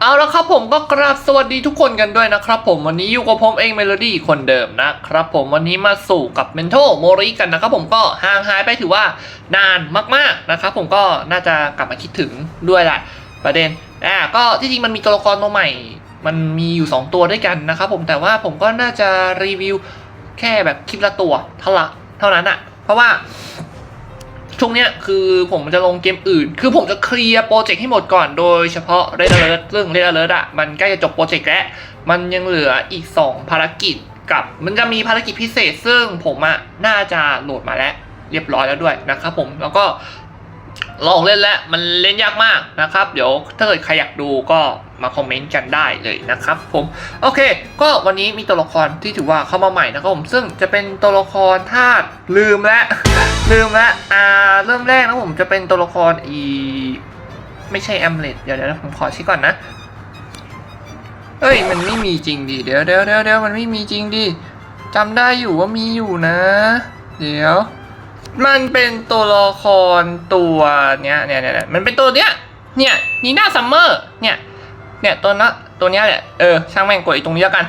เอาละครับผมก็กราบสวัสดีทุกคนกันด้วยนะครับผมวันนี้อยู่กับผมเองเมโลดี้คนเดิมนะครับผมวันนี้มาสู่กับเมนโทโมริกันนะครับผมก็ห่างหายไปถือว่านานมากๆนะครับผมก็น่าจะกลับมาคิดถึงด้วยแหละประเด็นอ่าก็ที่จริงมันมีตัวละครตัวใหม่ มันมีอยู่ 2 ตัวด้วยกันนะครับผมแต่ว่าผมก็น่าจะรีวิวแค่แบบคลิปละตัวเท่าละเท่านั้นอะเพราะว่า ช่วงเนี้ยคือผมจะลงเกมอื่น คือผมจะเคลียร์โปรเจกต์ให้หมดก่อนโดยเฉพาะ Red Alert ซึ่ง Red Alert อะมันใกล้จะจบโปรเจกต์แล้วมันยังเหลืออีก 2 ภารกิจกับมันจะมีภารกิจพิเศษซึ่งผมอะน่าจะโหลดมาแล้วเรียบร้อยแล้วด้วยนะครับผมแล้วก็ ลองเล่นแล้วมันเล่นยากมากนะครับ เดี๋ยวถ้าเกิดใครอยากดูก็มาคอมเมนต์กันได้เลยนะครับผมโอเค ก็วันนี้มีตัวละครที่ถือว่าเข้ามาใหม่นะครับผมซึ่งจะเป็นตัวละครธาตุลืมแล้วลืมแล้วอ่าเริ่มแรกนะผมจะเป็นตัวละครอีไม่ใช่แอมเลตเดี๋ยวเดี๋ยวผมขอช็คก่อนนะเอ้ยมันไม่มีจริงดิเดี๋ยวเดี๋ยวเดี๋ยวเดี๋ยวมันไม่มีจริงดิจำได้อยู่ว่ามีอยู่นะ เดี๋ยว มันเป็นตัวละครตัวเนี้ยเนี่ยเนี่ยมันเป็นตัวเนี้ย เนี่ยนีน่าซัมเมอร์เนี่ยเนี่ยตัวนะตัวเนี้ยแหละเออช่างแม่งกดอีกตรงนี้แล้วกัน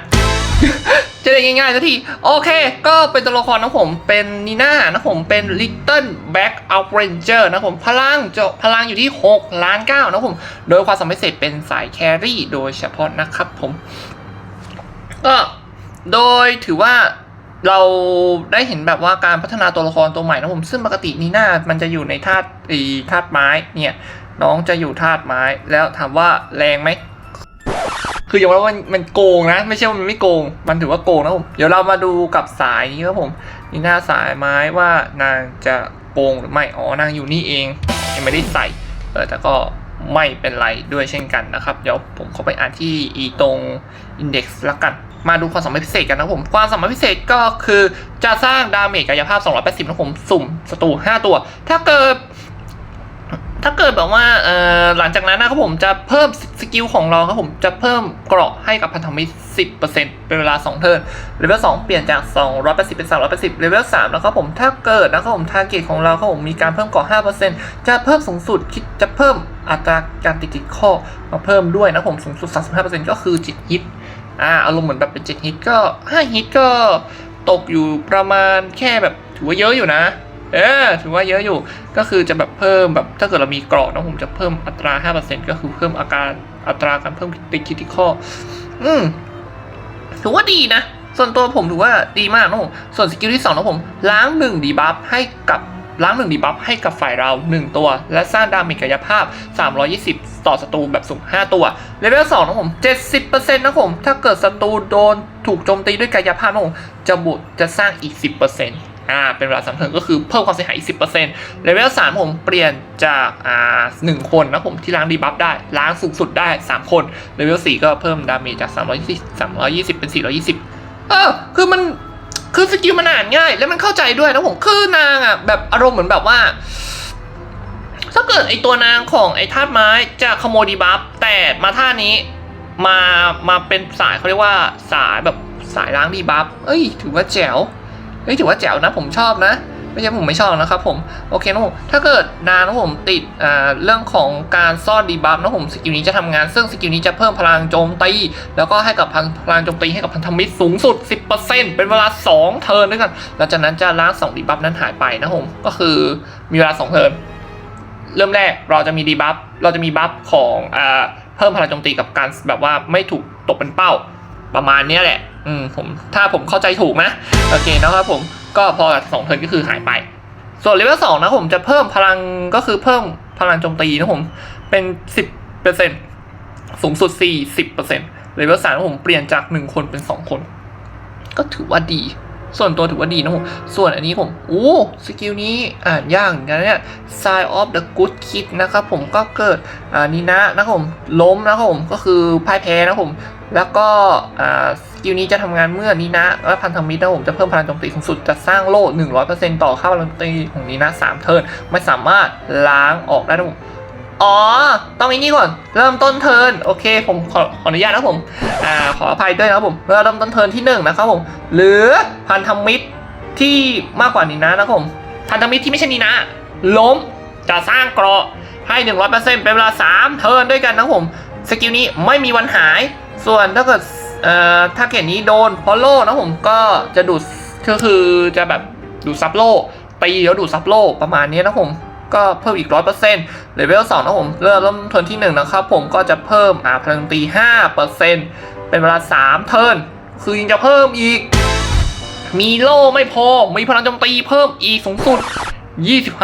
จะได้ง่ายๆสักทีโอเค ก็เป็นตัวละครนะผมเป็นนีน่านะผมเป็น Little Back Out Ranger นะผมพลังจะพลังอยู่ที่ 6 ล้าน9นะผม โดยความสามารถพิเศษเป็นสายแครี่โดยเฉพาะนะครับผม ก็โดยถือว่า เราได้เห็นแบบว่าการพัฒนาตัวละครตัวใหม่นะผมซึ่งปกตินีน่ามันจะอยู่ในธาตุอีธาตุไม้เนี่ยน้องจะอยู่ธาตุไม้แล้วถามว่าแรงไหมคืออย่างว่ามันมันโกงนะ ไม่ใช่ว่ามันไม่โกง มันถือว่าโกงนะผมเดี๋ยวเรามาดูกับสายนี้ครับผมนี่หน้าสายไม้ว่านางจะโกงหรือไม่อ๋อนางอยู่นี่เองยังไม่ได้ใส่เออแต่ก็ไม่เป็นไรด้วยเช่นกันนะครับ เดี๋ยวผมเข้าไปอ่านที่อีตรงอินเด็กซ์ละกัน มาดูความสามารถพิเศษกันนะครับผม ความสามารถพิเศษก็คือจะสร้างดาเมจกายภาพ 280นะผม สุ่มศัตรู5ตัว ถ้าเกิด ถ้าเกิดแบบว่าหลังจากนั้นนะครับผมจะเพิ่มสกิลของเราครับผมจะเพิ่มเกราะให้กับพันธมิตร 10%เป็นเวลา 2 เทิร์นเลเวล2เปลี่ยนจาก 280 เป็น 380เลเวล3นะครับผมถ้าเกิดนะครับผมทาร์เก็ตของเราครับผมมีการเพิ่มเกราะ5%จะเพิ่มสูงสุดคิดจะเพิ่มอัตราการติดติดข้อมาเพิ่มด้วยนะผมสูงสุด 35%ก็คือ7ฮิต อ่าอารมณ์เหมือนแบบเป็น7ฮิตก็5ฮิตก็ตกอยู่ประมาณแค่แบบถือว่าเยอะอยู่นะ เออถือว่าเยอะอยู่ก็คือจะแบบเพิ่มแบบถ้าเกิดเรามีเกราะนะผมจะเพิ่มอัตรา 5%ก็คือเพิ่มอาการอัตราการเพิ่มติดคิติคออืมถือว่าดีนะ ส่วนตัวผมถือว่าดีมากนะผมส่วนสกิลที่2นะผม ล้าง1ดีบัฟให้กับล้าง1ดีบัฟให้กับฝ่ายเรา 1 ตัว และสร้างดาเมจกายภาพ 320 ต่อศัตรูแบบสูง 5 ตัวเลเวล2นะผม 70%นะผม ถ้าเกิดศัตรูโดนถูกโจมตีด้วยกายภาพนะผมจะบุจะสร้างอีก 10%อ่าเป็นเวลาสามเทิร์นก็คือเพิ่มความเสียหายอีก10%เลเวล3ผมเปลี่ยนจากอ่าหนึ่งคนนะผมที่ล้างดีบัฟได้ ล้างสูงสุดได้3คนเลเวล4ก็เพิ่มดาเมจจาก320 320เป็น420เออคือมันคือสกิลมันอ่านง่าย แล้วมันเข้าใจด้วยนะผมคือนางอะแบบอารมณ์เหมือนแบบว่า ถ้าเกิดไอตัวนางของไอธาตุไม้จะขโมยดีบัฟแต่มาท่านี้มามาเป็นสายเขาเรียกว่าสายแบบสายล้างดีบัฟเอ้ย ถือว่าแจ๋วเอ้ยถือว่าแจ๋วนะ ผมชอบนะ ไม่ใช่ผมไม่ชอบนะครับผมโอเคนะผมถ้าเกิดนางนะผมติดอ่าเรื่องของการซ่อนดีบัฟนะผมสกิลนี้จะทำงาน ซึ่งสกิลนี้จะเพิ่มพลังโจมตีแล้วก็ให้กับพลังพลังโจมตีให้กับพันธมิตรสูงสุด 10%เป็นเวลา 2 เทิร์นด้วยกันหลังจากนั้นจะล้าง2ดีบัฟนั้นหายไปนะผมก็คือมีเวลา 2 เทิร์น เริ่มแรกเราจะมีดีบัฟเราจะมีบัฟของอ่าเพิ่มพลังโจมตีกับการแบบว่าไม่ถูกตกเป็นเป้าประมาณนี้แหละ อืมผมถ้าผมเข้าใจถูกนะ โอเคนะครับผมก็พอสองเทิร์นก็คือหายไป ส่วนเลเวลสองนะผมจะเพิ่มพลังก็คือเพิ่มพลังโจมตีนะผมเป็นสิบเปอร์เซ็นต์สูงสุดสี่สิบเปอร์เซ็นต์เลเวลสามผมเปลี่ยนจากหนึ่งคนเป็นสองคน ก็ถือว่าดี ส่วนตัวถือว่าดีนะผมส่วนอันนี้ผมโอ้สกิลนี้อ่านยากเหมือนกันเนี่ย Sign of the Good Kid นะครับผมก็เกิดอ่านีนะนะครับผมล้มนะครับผมก็คือพ่ายแพ้นะครับผมแล้วก็อ่าสกิลนี้จะทำงานเมื่อนีนะ และพันธมิตรนะผมจะเพิ่มพลังโจมตีสูงสุดจะสร้างโล่ 100%ต่อค่าพลังโจมตีของนีนะ3เทิร์นไม่สามารถล้างออกได้นะผม อ๋อ ต้องอีนี่ก่อน เริ่มต้นเทิร์น โอเค ผมขอขออนุญาตนะผม อ่า ขออภัยด้วยนะผม เริ่มต้นเทิร์นที่หนึ่งนะครับผม หรือพันธมิตรที่มากกว่านี้นะนะครับผม พันธมิตรที่ไม่ใช่นี้นะ ล้ม จะสร้างเกราะให้ 100%เป็นเวลา 3 เทิร์นด้วยกันนะผม สกิลนี้ไม่มีวันหาย ส่วนถ้าเกิด เอ่อ ถ้าเกตนี้โดนพอลโล่นะผม ก็จะดูด ก็คือจะแบบดูดซับโล่ตีแล้วดูดซับโล่ประมาณนี้นะผม ก็เพิ่มอีกร้อยเปอร์เซ็นต์เลเวลสองนะผมเริ่มเริ่มเทิร์นที่หนึ่งนะครับผมก็จะเพิ่มอ่าพลังตีห้าเปอร์เซ็นต์เป็นเวลาสามเทิร์นคือยังจะเพิ่มอีก มีโล่ไม่พอ มีพลังโจมตีเพิ่มอีกสูงสุด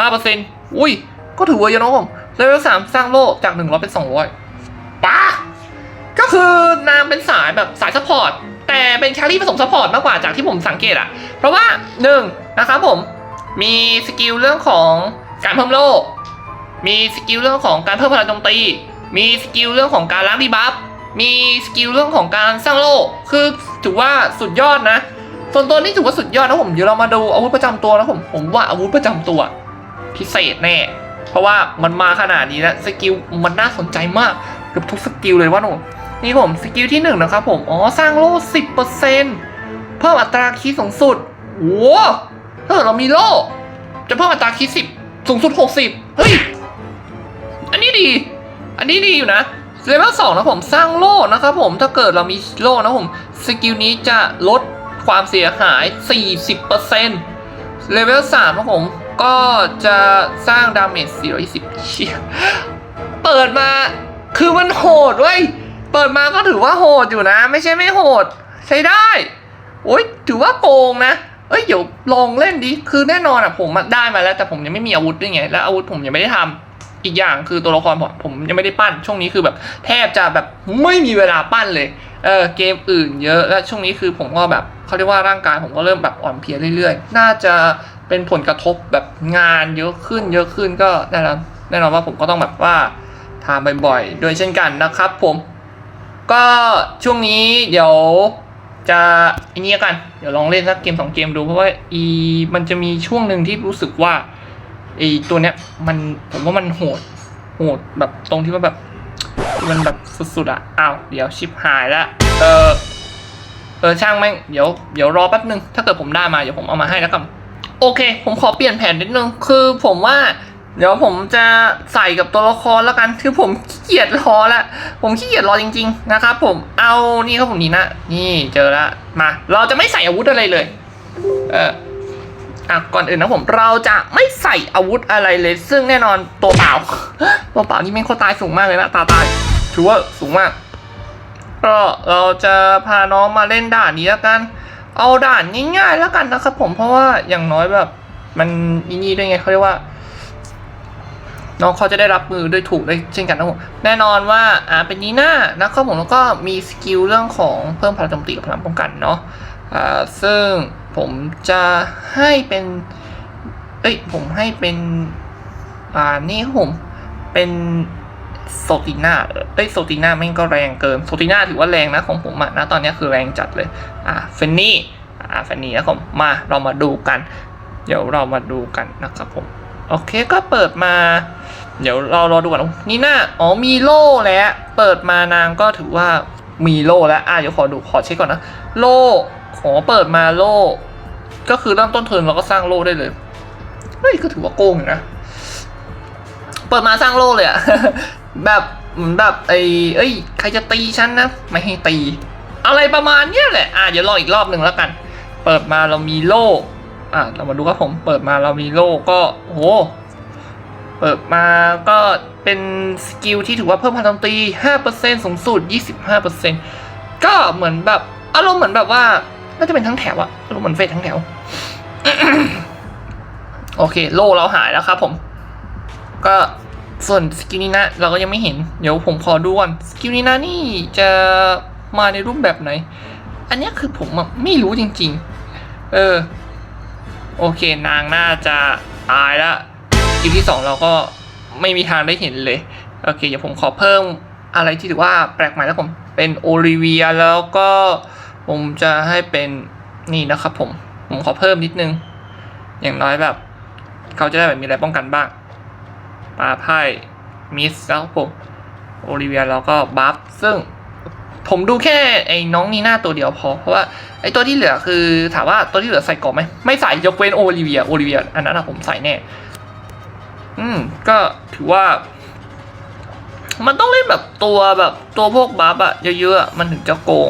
25%อุ้ย ก็ถือว่าเยอะนะผมเลเวล3สร้างโล่จาก 100 เป็น 200ป้าก็คือนางเป็นสายแบบสายซัพพอร์ต แต่เป็นแครี่ผสมซัพพอร์ตมากกว่าจากที่ผมสังเกตอะเพราะว่า 1 นะครับผมมีสกิลเรื่องของ การเพิ่มโล่มีสกิลเรื่องของการเพิ่มพลังโจมตี มีสกิลเรื่องของการล้างดีบัฟ มีสกิลเรื่องของการสร้างโล่คือถือว่าสุดยอดนะ ส่วนตัวนี้ถือว่าสุดยอดนะผม เดี๋ยวเรามาดูอาวุธประจำตัวนะผม ผมว่าอาวุธประจำตัว พิเศษแน่ เพราะว่ามันมาขนาดนี้แล้วสกิลมันน่าสนใจมากเกือบทุกสกิลเลยว่าหนูนี่ผมสกิลที่หนึ่งนะครับผม อ๋อ สร้างโล่สิบเปอร์เซ็นต์เพิ่มอัตราคีสูงสุดโว้ถ้าเกิดเรามีโล่จะเพิ่มอัตราคีสิบ สูงสุดหกสิบเฮ้ย อันนี้ดี อันนี้ดีอยู่นะเลเวลสองนะผมสร้างโล่นะครับผมถ้าเกิดเรามีโล่นะผม สกิลนี้จะลดความเสียหาย 40%เลเวล3นะผม ก็จะสร้างดาเมจ 420 เชี่ยเปิดมาคือมันโหดเว้ย เปิดมาก็ถือว่าโหดอยู่นะ ไม่ใช่ไม่โหด ใช้ได้ โอ้ยถือว่าโกงนะ เอ้ยเดี๋ยวลองเล่นดิคือแน่นอนอะผมได้มาแล้ว แต่ผมยังไม่มีอาวุธด้วยไงแล้วอาวุธผมยังไม่ได้ทำอีกอย่างคือตัวละครผมผมยังไม่ได้ปั้น ช่วงนี้คือแบบแทบจะแบบไม่มีเวลาปั้นเลยเออเกมอื่นเยอะและช่วงนี้คือผมก็แบบเขาเรียกว่าร่างกายผมก็เริ่มแบบอ่อนเพลียเรื่อยๆ น่าจะเป็นผลกระทบแบบงานเยอะขึ้น เยอะขึ้นก็แน่นอนแน่นอนว่าผมก็ต้องแบบว่าทำบ่อยๆโดยเช่นกันนะครับผม ก็ช่วงนี้เดี๋ยว จะอันนี้กัน เดี๋ยวลองเล่นสักเกมสองเกมดูเพราะว่าอีมันจะมีช่วงหนึ่งที่รู้สึกว่าไอตัวเนี้ยมันผมว่ามันโหดโหดแบบตรงที่ว่าแบบ มันแบบสุดๆอะอ้าวเดี๋ยวชิปหายละเออเออช่างแม่งเดี๋ยวเดี๋ยวรอแป๊บนึง ถ้าเกิดผมได้มาเดี๋ยวผมเอามาให้แล้วกันโอเค ผมขอเปลี่ยนแผนนิดนึง คือผมว่า เดี๋ยวผมจะใส่กับตัวละครแล้วกัน คือผมขี้เกียจรอละ ผมขี้เกียจรอจริง ๆ นะครับผม เอานี่ครับผมนี่นะ นี่เจอละมา เราจะไม่ใส่อาวุธอะไรเลย เอออะก่อนอื่นนะผมเราจะไม่ใส่อาวุธอะไรเลย ซึ่งแน่นอนตัวเปล่า ตัวเปล่านี่แม่งโคตรตายสูงมากเลยนะตาตายถือว่าสูงมากก็เราจะพาน้องมาเล่นด่านนี้แล้วกัน เอาด่านง่ายๆแล้วกันนะครับผมเพราะว่าอย่างน้อยแบบ มันอีนี่ด้วยไงเขาเรียกว่า น้องเขาจะได้รับมือด้วยถูกได้เช่นกันนะผมแน่นอนว่าอ่าเป็นนีน่านะครับผมแล้วก็มีสกิลเรื่องของเพิ่มพลังโจมตีกับพลังป้องกันเนาะอ่าซึ่งผมจะให้เป็นเอ้ยผมให้เป็นอ่านี่ผมเป็นโซติน่าเอ้ยโซติน่าแม่งก็แรงเกินโซติน่าถือว่าแรงนะของผมอะนะตอนนี้คือแรงจัดเลยอ่าเฟนนี่อ่าเฟนนี่นะครับผมมาเรามาดูกัน เดี๋ยวเรามาดูกันนะครับผม โอเคก็เปิดมา เดี๋ยวเรารอดูก่อนนี่น่าอ๋อมีโล่แล้วเปิดมานางก็ถือว่ามีโล่แล้วอะเดี๋ยวขอดูขอเช็คก่อนนะ โล่ขอเปิดมาโล่ก็คือเริ่มต้นเทิร์นเราก็สร้างโล่ได้เลยเฮ้ยก็ถือว่าโกงอยู่นะเปิดมาสร้างโล่เลยอะแบบเหมือนแบบไอ้เอ้ยใครจะตีฉันนะไม่ให้ตี อะไรประมาณเนี้ยแหละอะเดี๋ยวรออีกรอบหนึ่งแล้วกัน เปิดมาเรามีโล่ อะเรามาดูครับผมเปิดมาเรามีโล่ก็โอ้โหเปิดมาก็เป็นสกิลที่ถือว่าเพิ่มพลังตี 5%สูงสุด 25%ก็เหมือนแบบอารมณ์เหมือนแบบว่าน่าจะเป็นทั้งแถวอะอารมณ์เหมือนเฟสทั้งแถว โอเค โล่เราหายแล้วครับผม ก็ส่วนสกิลนี้นะเราก็ยังไม่เห็น เดี๋ยวผมขอดูก่อนสกิลนี้นะนี่จะมาในรูปแบบไหน อันนี้คือผมไม่รู้จริง ๆ เออ โอเคนางน่าจะตายแล้วสกิลที่สองเราก็ไม่มีทางได้เห็นเลย โอเคเดี๋ยวผมขอเพิ่มอะไรที่ถือว่าแปลกใหม่แล้วผมเป็นโอลิเวียแล้วก็ผมจะให้เป็นนี่นะครับผม ผมขอเพิ่มนิดนึง อย่างน้อยแบบ เขาจะได้แบบมีอะไรป้องกันบ้างปลาไพ่มิสแล้วผมโอลิเวียแล้วก็บัฟซึ่ง ผมดูแค่ไอ้น้องนีน่าตัวเดียวพอ เพราะว่าไอ้ตัวที่เหลือคือถามว่าตัวที่เหลือใส่กรอบไหมไม่ใส่ยกเว้นโอลิเวียโอลิเวียอันนั้นอะผมใส่แน่ อืม ก็ถือว่า มันต้องเล่นแบบตัวแบบตัวพวกบัฟอะเยอะๆมันถึงจะโกง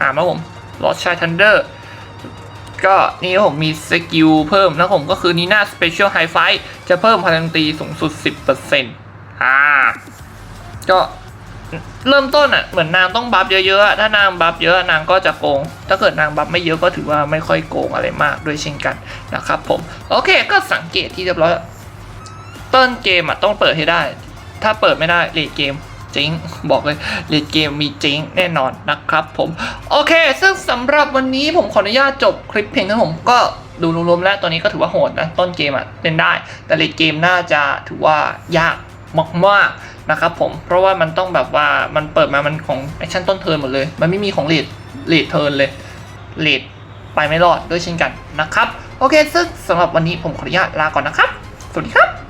อ่ามาผมลอดชายทันเดอร์ก็นี่ผมมีสกิลเพิ่มนะผมก็คือนีน่าสเปเชียลไฮไฟจะเพิ่มพลังตีสูงสุด 10%อ่า ก็ เริ่มต้นอะเหมือนนางต้องบัฟเยอะๆ ถ้านางบัฟเยอะนางก็จะโกง ถ้าเกิดนางบัฟไม่เยอะก็ถือว่าไม่ค่อยโกงอะไรมากด้วยเช่นกันนะครับผม โอเคก็สังเกตที่เรียบร้อยต้นเกมอะต้องเปิดให้ได้ ถ้าเปิดไม่ได้เลดเกมเจ๊งบอกเลยเลดเกมมีเจ๊งแน่นอนนะครับผมโอเค ซึ่งสำหรับวันนี้ผมขออนุญาตจบคลิปเพียงเท่านี้ผมก็ดูรวมๆแล้วตัวนี้ก็ถือว่าโหดนะต้นเกมอะเล่นได้ แต่เลดเกมน่าจะถือว่ายาก มากๆนะครับผมเพราะว่ามันต้องแบบว่ามันเปิดมามันของแอคชั่นต้นเทิร์นหมดเลย มันไม่มีของเลดเลดเทิร์นเลยเลดไปไม่รอดด้วยเช่นกันนะครับ โอเคซึ่งสำหรับวันนี้ผมขออนุญาตลาก่อนนะครับ สวัสดีครับ